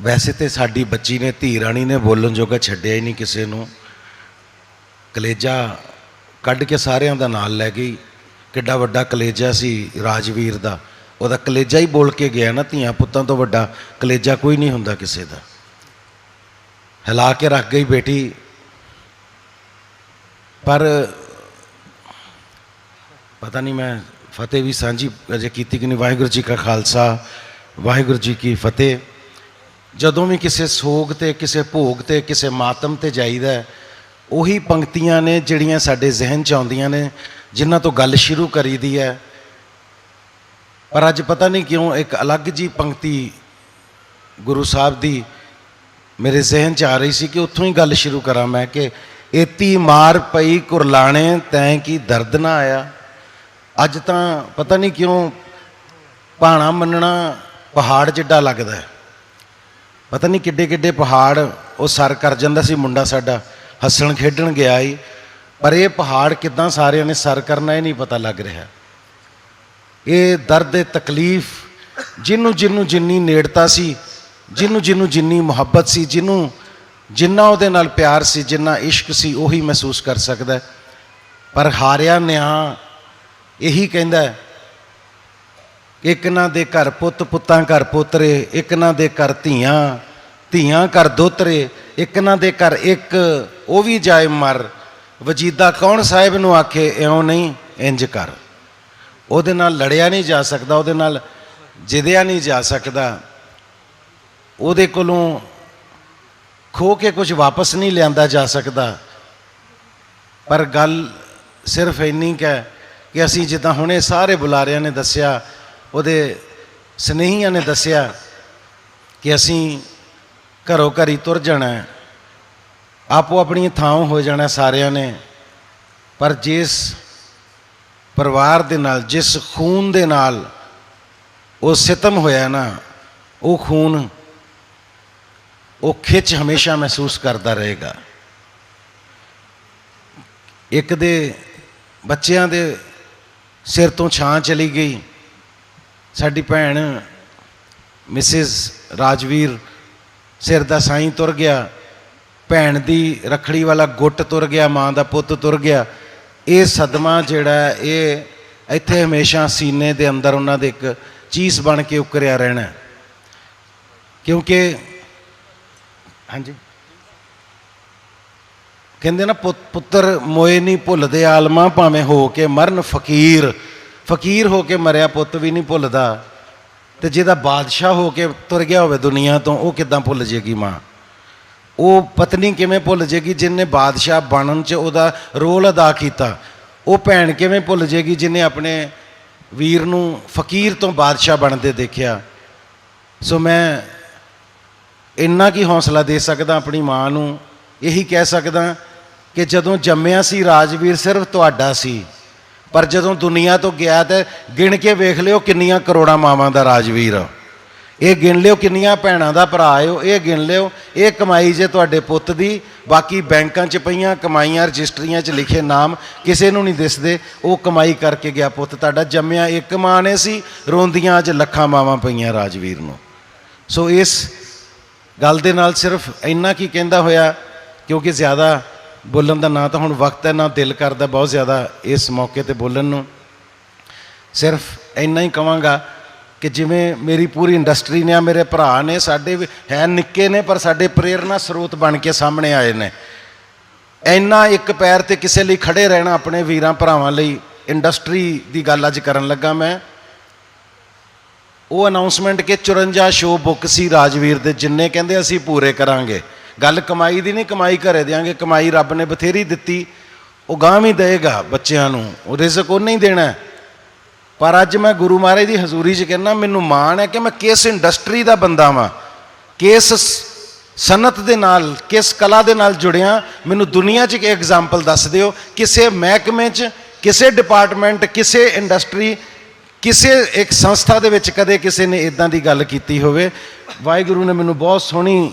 ਵੈਸੇ ਤੇ ਸਾਡੀ ਬੱਚੀ ਨੇ, ਧੀ ਰਾਣੀ ਨੇ ਬੋਲਣ ਜੋਗਾ ਛੱਡਿਆ ਹੀ ਨਹੀਂ ਕਿਸੇ ਨੂੰ। ਕਲੇਜਾ ਕੱਢ ਕੇ ਸਾਰਿਆਂ ਦਾ ਨਾਲ ਲੈ ਗਈ। ਕਿੱਡਾ ਵੱਡਾ ਕਲੇਜਾ ਸੀ ਰਾਜਵੀਰ ਦਾ। ਉਹਦਾ ਕਲੇਜਾ ਹੀ ਬੋਲ ਕੇ ਗਿਆ ਨਾ ਧੀਆਂ ਪੁੱਤਾਂ ਤੋਂ ਵੱਡਾ। ਕਲੇਜਾ ਕੋਈ ਨਹੀਂ ਹੁੰਦਾ ਕਿਸੇ ਦਾ। ਹਿਲਾ ਕੇ ਰੱਖ ਗਈ ਬੇਟੀ। ਪਰ ਪਤਾ ਨਹੀਂ ਮੈਂ ਫਤਿਹ ਵੀ ਸਾਂਝੀ ਅਜੇ ਕੀਤੀ ਕਿ ਨਹੀਂ? ਵਾਹਿਗੁਰੂ ਜੀ ਕਾ ਖਾਲਸਾ, ਵਾਹਿਗੁਰੂ ਜੀ ਕੀ ਫਤਿਹ। ਜਦੋਂ ਵੀ ਕਿਸੇ ਸੋਗ ਤੇ, ਕਿਸੇ ਭੋਗ ਤੇ, ਕਿਸੇ ਮਾਤਮ ਤੇ ਜਾਈਦਾ ਉਹੀ ਪੰਕਤੀਆਂ ਨੇ ਜਿਹੜੀਆਂ ਸਾਡੇ ਜ਼ਿਹਨ 'ਚ ਆਉਂਦੀਆਂ ਨੇ, ਜਿਨ੍ਹਾਂ ਤੋਂ ਗੱਲ ਸ਼ੁਰੂ ਕਰੀਦੀ ਹੈ। ਪਰ ਅੱਜ ਪਤਾ ਨਹੀਂ ਕਿਉਂ ਇੱਕ ਅਲੱਗ ਜੀ ਪੰਕਤੀ ਗੁਰੂ ਸਾਹਿਬ ਦੀ ਮੇਰੇ ਜ਼ਿਹਨ 'ਚ ਆ ਰਹੀ ਸੀ ਕਿ ਉੱਥੋਂ ਹੀ ਗੱਲ ਸ਼ੁਰੂ ਕਰਾਂ ਮੈਂ ਕਿ ਏਤੀ ਮਾਰ ਪਈ ਕੁਰਲਾਣੇ, ਤੈਂ ਕੀ ਦਰਦ ਨਾ ਆਇਆ। ਅੱਜ ਤਾਂ ਪਤਾ ਨਹੀਂ ਕਿਉਂ ਭਾਣਾ ਮੰਨਣਾ ਪਹਾੜ ਜਿੱਡਾ ਲੱਗਦਾ ਹੈ। ਪਤਾ ਨਹੀਂ ਕਿੱਡੇ ਕਿੱਡੇ ਪਹਾੜ, ਉਹ ਸਰ ਕਰ ਜਾਂਦਾ ਸੀ ਮੁੰਡਾ ਸਾਡਾ, ਹੱਸਣ ਖੇਡਣ ਗਿਆ ਈ ਪਰ ਇਹ ਪਹਾੜ ਕਿਦਾਂ ਸਾਰਿਆਂ ਨੇ ਸਰ ਕਰਨਾ ਇਹ ਨਹੀਂ ਪਤਾ ਲੱਗ ਰਿਹਾ। ਇਹ ਦਰਦ ਇਹ ਤਕਲੀਫ ਜਿਹਨੂੰ ਜਿਹਨੂੰ ਜਿੰਨੀ ਨੇੜਤਾ ਸੀ ਜਿਹਨੂੰ ਜਿਹਨੂੰ ਜਿੰਨੀ ਮੁਹੱਬਤ ਸੀ ਜਿਹਨੂੰ ਜਿੰਨਾ ਉਹਦੇ ਨਾਲ ਪਿਆਰ ਸੀ, ਜਿੰਨਾ ਇਸ਼ਕ ਸੀ, ਉਹੀ ਮਹਿਸੂਸ ਕਰ ਸਕਦਾ। ਪਰ ਹਾਰਿਆ ਨਿਆਂ ਇਹੀ ਕਹਿੰਦਾ ਹੈ ਇੱਕ ਨਾ ਦੇ ਘਰ ਪੁੱਤ, ਪੁੱਤਾਂ ਘਰ ਪੋਤਰੇ, ਇੱਕ ਨਾ ਦੇ ਘਰ ਧੀਆਂ ਧੀਆਂ ਘਰ ਦੋਤਰੇ, ਇੱਕ ਨਾ ਦੇ ਘਰ ਇੱਕ, ਉਹ ਵੀ ਜਾਏ ਮਰ। ਵਜੀਦਾ ਕੌਣ ਸਾਹਿਬ ਨੂੰ ਆਖੇ, ਇਉਂ ਨਹੀਂ, ਇੰਜ ਕਰ। ਉਹਦੇ ਨਾਲ ਲੜਿਆ ਨਹੀਂ ਜਾ ਸਕਦਾ, ਉਹਦੇ ਨਾਲ ਜਿੱਦਿਆ ਨਹੀਂ ਜਾ ਸਕਦਾ। ਉਹਦੇ ਕੋਲੋਂ ਖੋ ਕੇ ਕੁਝ ਵਾਪਸ ਨਹੀਂ ਲਿਆਂਦਾ ਜਾ ਸਕਦਾ। ਪਰ ਗੱਲ ਸਿਰਫ ਇੰਨੀ ਕੁ ਹੈ ਕਿ ਅਸੀਂ ਜਿੱਦਾਂ ਹੁਣੇ ਸਾਰੇ ਬੁਲਾਰਿਆਂ ਨੇ ਦੱਸਿਆ ਉਹਦੇ ਸਨੇਹੀਆਂ ਨੇ ਦੱਸਿਆ ਕਿ ਅਸੀਂ ਘਰੋਂ ਘਰੀ ਤੁਰ ਜਾਣਾ ਹੈ। ਆਪੋ ਆਪਣੀ ਥਾਂ ਹੋ ਜਾਣਾ ਸਾਰਿਆਂ ਨੇ। ਪਰ ਜਿਸ ਪਰਿਵਾਰ ਦੇ ਨਾਲ, ਜਿਸ ਖੂਨ ਦੇ ਨਾਲ ਉਹ ਸਿਤਮ ਹੋਇਆ ਨਾ, ਉਹ ਖੂਨ ਉਹ ਖਿੱਚ ਹਮੇਸ਼ਾ ਮਹਿਸੂਸ ਕਰਦਾ ਰਹੇਗਾ। ਇੱਕ ਦੇ ਬੱਚਿਆਂ ਦੇ ਸਿਰ ਤੋਂ ਛਾਂ ਚਲੀ ਗਈ। ਸਾਡੀ ਭੈਣ ਮਿਸਿਸ ਰਾਜਵੀਰ ਸਿਰ ਦਾ ਸਾਈਂ ਤੁਰ ਗਿਆ, ਭੈਣ ਦੀ ਰਖੜੀ ਵਾਲਾ ਗੁੱਟ ਤੁਰ ਗਿਆ, ਮਾਂ ਦਾ ਪੁੱਤ ਤੁਰ ਗਿਆ। ਇਹ ਸਦਮਾ ਜਿਹੜਾ ਇਹ ਇੱਥੇ ਹਮੇਸ਼ਾ ਸੀਨੇ ਦੇ ਅੰਦਰ ਉਹਨਾਂ ਦੇ ਇੱਕ ਚੀਸ ਬਣ ਕੇ ਉੱਕਰਿਆ ਰਹਿਣਾ ਕਿਉਂਕਿ, ਹਾਂਜੀ। ਕਹਿੰਦੇ ਨਾ ਪੁੱਤਰ ਮੋਏ ਨਹੀਂ ਭੁੱਲਦੇ, ਆਲਮਾ ਭਾਵੇਂ ਹੋ ਕੇ ਮਰਨ ਫਕੀਰ। ਫਕੀਰ ਹੋ ਕੇ ਮਰਿਆ ਪੁੱਤ ਵੀ ਨਹੀਂ ਭੁੱਲਦਾ ਤੇ ਜਿਹਦਾ ਬਾਦਸ਼ਾਹ ਹੋ ਕੇ ਤੁਰ ਗਿਆ ਹੋਵੇ ਦੁਨੀਆ ਤੋਂ, ਉਹ ਕਿੱਦਾਂ ਭੁੱਲ ਜੇਗੀ ਮਾਂ? ਉਹ ਪਤਨੀ ਕਿਵੇਂ ਭੁੱਲ ਜੇਗੀ ਜਿਨੇ ਬਾਦਸ਼ਾਹ ਬਣਨ 'ਚ ਉਹਦਾ ਰੋਲ ਅਦਾ ਕੀਤਾ? ਉਹ ਭੈਣ ਕਿਵੇਂ ਭੁੱਲ ਜੇਗੀ ਜਿਨੇ ਆਪਣੇ ਵੀਰ ਨੂੰ ਫਕੀਰ ਤੋਂ ਬਾਦਸ਼ਾਹ ਬਣਦੇ ਦੇਖਿਆ? ਸੋ ਮੈਂ ਇੰਨਾ ਕੀ ਹੌਸਲਾ ਦੇ ਸਕਦਾ ਆਪਣੀ ਮਾਂ ਨੂੰ? ਇਹੀ ਕਹਿ ਸਕਦਾ ਕਿ ਜਦੋਂ ਜੰਮਿਆ ਸੀ ਰਾਜਵੀਰ ਸਿਰਫ ਤੁਹਾਡਾ ਸੀ। ਪਰ ਜਦੋਂ ਦੁਨੀਆ ਤੋਂ ਗਿਆ ਤੇ ਗਿਣ ਕੇ ਵੇਖ ਲਿਓ ਕਿੰਨੀਆਂ ਕਰੋੜਾਂ ਮਾਵਾਂ ਦਾ ਰਾਜਵੀਰ। ਇਹ ਗਿਣ ਲਿਓ ਕਿੰਨੀਆਂ ਭੈਣਾਂ ਦਾ ਭਰਾ ਆਇਓ ਇਹ ਗਿਣ ਲਿਓ, ਇਹ ਕਮਾਈ ਜੇ ਤੁਹਾਡੇ ਪੁੱਤ ਦੀ, ਬਾਕੀ ਬੈਂਕਾਂ 'ਚ ਪਈਆਂ, ਕਮਾਈਆਂ ਰਜਿਸਟਰੀਆਂ 'ਚ ਲਿਖੇ ਨਾਮ ਕਿਸੇ ਨੂੰ ਨਹੀਂ ਦਿਸਦੇ, ਉਹ ਕਮਾਈ ਕਰਕੇ ਗਿਆ ਪੁੱਤ ਤੁਹਾਡਾ, ਜੰਮਿਆ ਇੱਕ ਮਾਂ ਨੇ ਸੀ, ਰੋਂਦੀਆਂ ਅੱਜ ਲੱਖਾਂ ਮਾਵਾਂ ਪਈਆਂ ਰਾਜਵੀਰ ਨੂੰ। ਸੋ ਇਸ ਗੱਲ ਦੇ ਨਾਲ ਸਿਰਫ ਇੰਨਾ ਕੀ ਕਹਿੰਦਾ ਹੋਇਆ, ਕਿਉਂਕਿ ਜ਼ਿਆਦਾ ਬੋਲਣ ਦਾ ਨਾ ਤਾਂ ਹੁਣ ਵਕਤ ਹੈ, ਨਾ ਦਿਲ ਕਰਦਾ ਬਹੁਤ ਜ਼ਿਆਦਾ ਇਸ ਮੌਕੇ ਤੇ ਬੋਲਣ ਨੂੰ। ਸਿਰਫ ਇੰਨਾ ਹੀ ਕਵਾਂਗਾ ਕਿ ਜਿਵੇਂ ਮੇਰੀ ਪੂਰੀ ਇੰਡਸਟਰੀ ਨੇ ਆ ਮੇਰੇ ਭਰਾ ਨੇ, ਸਾਡੇ ਵੀ ਹੈ ਨਿੱਕੇ ਨੇ, ਪਰ ਸਾਡੇ ਪ੍ਰੇਰਨਾ ਸਰੋਤ ਬਣ ਕੇ ਸਾਹਮਣੇ ਆਏ ਨੇ। ਇੰਨਾ ਇੱਕ ਪੈਰ ਤੇ ਕਿਸੇ ਲਈ ਖੜੇ ਰਹਿਣਾ ਆਪਣੇ ਵੀਰਾਂ ਭਰਾਵਾਂ ਲਈ ਇੰਡਸਟਰੀ ਦੀ ਗੱਲ ਅੱਜ ਕਰਨ ਲੱਗਾ ਮੈਂ। ਉਹ ਅਨਾਉਂਸਮੈਂਟ ਕਿ 54 ਸ਼ੋਅ ਬੁੱਕ ਸੀ ਰਾਜਵੀਰ ਦੇ, ਜਿੰਨੇ ਕਹਿੰਦੇ ਅਸੀਂ ਪੂਰੇ ਕਰਾਂਗੇ। ਗੱਲ ਕਮਾਈ ਦੀ ਨਹੀਂ, ਕਮਾਈ ਘਰੇ ਦੇਾਂਗੇ ਕਮਾਈ ਰੱਬ ਨੇ ਬਥੇਰੀ ਦਿੱਤੀ। ਉਹ ਗਾਂ ਵੀ ਦੇਗਾ ਬੱਚਿਆਂ ਨੂੰ, ਉਹ ਰਿਜ਼ਕ ਉਹ ਨਹੀਂ ਦੇਣਾ। ਪਰ ਅੱਜ ਮੈਂ ਗੁਰੂ ਮਹਾਰਾਜ ਦੀ ਹਜ਼ੂਰੀ 'ਚ ਕਹਿੰਦਾ, ਮੈਨੂੰ ਮਾਣ ਹੈ ਕਿ ਮੈਂ ਕਿਸ ਇੰਡਸਟਰੀ ਦਾ ਬੰਦਾ ਵਾਂ, ਕਿਸ ਸ- ਸਨਅਤ ਦੇ ਨਾਲ, ਕਿਸ ਕਲਾ ਦੇ ਨਾਲ ਜੁੜਿਆ। ਮੈਨੂੰ ਦੁਨੀਆ 'ਚ ਇੱਕ ਐਗਜ਼ਾਮਪਲ ਦੱਸ ਦਿਓ, ਕਿਸੇ ਮਹਿਕਮੇ 'ਚ, ਕਿਸੇ ਡਿਪਾਰਟਮੈਂਟ ਕਿਸੇ ਇੰਡਸਟਰੀ ਕਿਸੇ ਇੱਕ ਸੰਸਥਾ ਦੇ ਵਿੱਚ ਕਦੇ ਕਿਸੇ ਨੇ ਇਦਾਂ ਦੀ ਗੱਲ ਕੀਤੀ ਹੋਵੇ। ਵਾਹਿਗੁਰੂ ਨੇ ਮੈਨੂੰ ਬਹੁਤ ਸੋਹਣੀ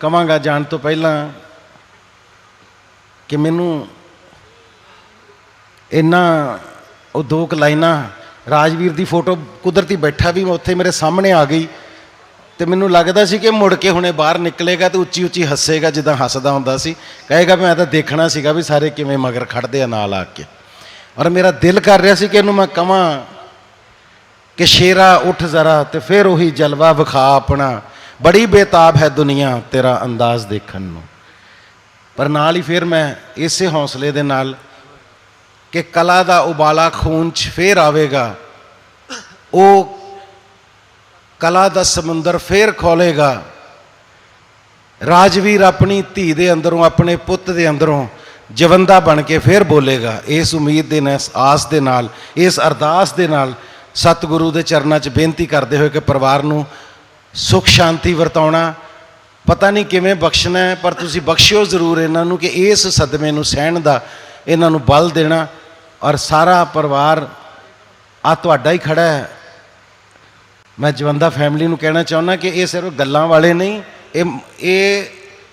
ਕਵਾਂਗਾ ਜਾਣ ਤੋਂ ਪਹਿਲਾਂ ਕਿ ਮੈਨੂੰ ਇੰਨਾ ਉਹ ਦੋ ਕੁ ਲਾਈਨਾਂ ਰਾਜਵੀਰ ਦੀ ਫੋਟੋ ਕੁਦਰਤੀ ਬੈਠਾ ਵੀ ਮੈਂ ਉੱਥੇ ਮੇਰੇ ਸਾਹਮਣੇ ਆ ਗਈ ਤੇ ਮੈਨੂੰ ਲੱਗਦਾ ਸੀ ਕਿ ਮੁੜ ਕੇ ਹੁਣੇ ਬਾਹਰ ਨਿਕਲੇਗਾ ਤੇ ਉੱਚੀ ਉੱਚੀ ਹੱਸੇਗਾ ਜਿੱਦਾਂ ਹੱਸਦਾ ਹੁੰਦਾ ਸੀ। ਕਹੇਗਾ ਮੈਂ ਤਾਂ ਦੇਖਣਾ ਸੀਗਾ ਵੀ ਸਾਰੇ ਕਿਵੇਂ ਮਗਰ ਖੜਦੇ ਆ ਨਾਲ ਆ ਕੇ। ਔਰ ਮੇਰਾ ਦਿਲ ਕਰ ਰਿਹਾ ਸੀ ਕਿ ਇਹਨੂੰ ਮੈਂ ਕਵਾਂ ਕਿ ਸ਼ੇਰਾ ਉੱਠ ਜ਼ਰਾ ਤੇ ਫਿਰ ਉਹੀ ਜਲਵਾ ਵਿਖਾ ਆਪਣਾ। ਬੜੀ ਬੇਤਾਬ ਹੈ ਦੁਨੀਆ ਤੇਰਾ ਅੰਦਾਜ਼ ਦੇਖਣ ਨੂੰ। ਪਰ ਨਾਲ ਹੀ ਫਿਰ ਮੈਂ ਇਸੇ ਹੌਸਲੇ ਦੇ ਨਾਲ ਕਿ ਕਲਾ ਦਾ ਉਬਾਲਾ ਖੂਨ 'ਚ ਫੇਰ ਆਵੇਗਾ, ਉਹ ਕਲਾ ਦਾ ਸਮੁੰਦਰ ਫੇਰ ਖੋਲੇਗਾ। ਰਾਜਵੀਰ ਆਪਣੀ ਧੀ ਦੇ ਅੰਦਰੋਂ, ਆਪਣੇ ਪੁੱਤ ਦੇ ਅੰਦਰੋਂ ਜਵੰਦਾ ਬਣ ਕੇ ਫੇਰ ਬੋਲੇਗਾ, ਇਸ ਉਮੀਦ ਦੇ ਨਾਲ ਇਸ ਆਸ ਦੇ ਨਾਲ, ਇਸ ਅਰਦਾਸ ਦੇ ਨਾਲ ਸਤਿਗੁਰੂ ਦੇ ਚਰਨਾਂ 'ਚ ਬੇਨਤੀ ਕਰਦੇ ਹੋਏ ਕਿ ਪਰਿਵਾਰ ਨੂੰ ਸੁਖ ਸ਼ਾਂਤੀ ਵਰਤਾਉਣਾ। ਪਤਾ ਨਹੀਂ ਕਿਵੇਂ ਬਖਸ਼ਣਾ ਹੈ, ਪਰ ਤੁਸੀਂ ਬਖਸ਼ਿਓ ਜ਼ਰੂਰ ਇਹਨਾਂ ਨੂੰ ਕਿ ਇਸ ਸਦਮੇ ਨੂੰ ਸਹਿਣ ਦਾ, ਇਹਨਾਂ ਨੂੰ ਬਲ ਦੇਣਾ। ਔਰ ਸਾਰਾ ਪਰਿਵਾਰ ਆ ਤੁਹਾਡਾ ਹੀ ਖੜਾ ਹੈ। ਮੈਂ ਜਵੰਦਾ ਫੈਮਿਲੀ ਨੂੰ ਕਹਿਣਾ ਚਾਹੁੰਦਾ ਕਿ ਇਹ ਸਿਰਫ ਗੱਲਾਂ ਵਾਲੇ ਨਹੀਂ, ਇਹ ਇਹ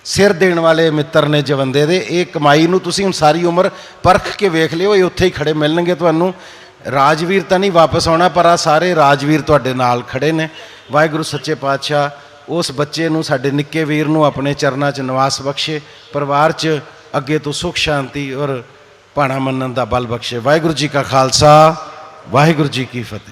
ਸਿਰ ਦੇਣ ਵਾਲੇ ਮਿੱਤਰ ਨੇ ਜਵੰਦੇ ਦੇ। ਇਹ ਕਮਾਈ ਨੂੰ ਤੁਸੀਂ ਹੁਣ ਸਾਰੀ ਉਮਰ ਪਰਖ ਕੇ ਵੇਖ ਲਿਓ, ਇਹ ਉੱਥੇ ਹੀ ਖੜੇ ਮਿਲਣਗੇ ਤੁਹਾਨੂੰ। ਰਾਜਵੀਰ ਤਾਂ ਨਹੀਂ ਵਾਪਸ ਆਉਣਾ, ਪਰ ਆ ਸਾਰੇ ਰਾਜਵੀਰ ਤੁਹਾਡੇ ਨਾਲ ਖੜੇ ਨੇ। ਵਾਹਿਗੁਰੂ ਸੱਚੇ ਪਾਤਸ਼ਾਹ, ਉਸ ਬੱਚੇ ਨੂੰ, ਸਾਡੇ ਨਿੱਕੇ ਵੀਰ ਨੂੰ ਆਪਣੇ ਚਰਨਾਂ 'ਚ ਨਿਵਾਸ ਬਖਸ਼ੇ, ਪਰਿਵਾਰ 'ਚ ਅੱਗੇ ਤੋਂ ਸੁਖ, ਸ਼ਾਂਤੀ ਔਰ ਭਾਣਾ ਮੰਨਣ ਦਾ ਬਲ ਬਖਸ਼ੇ। ਵਾਹਿਗੁਰੂ ਜੀ ਕਾ ਖਾਲਸਾ, ਵਾਹਿਗੁਰੂ ਜੀ ਕੀ ਫਤਿਹ।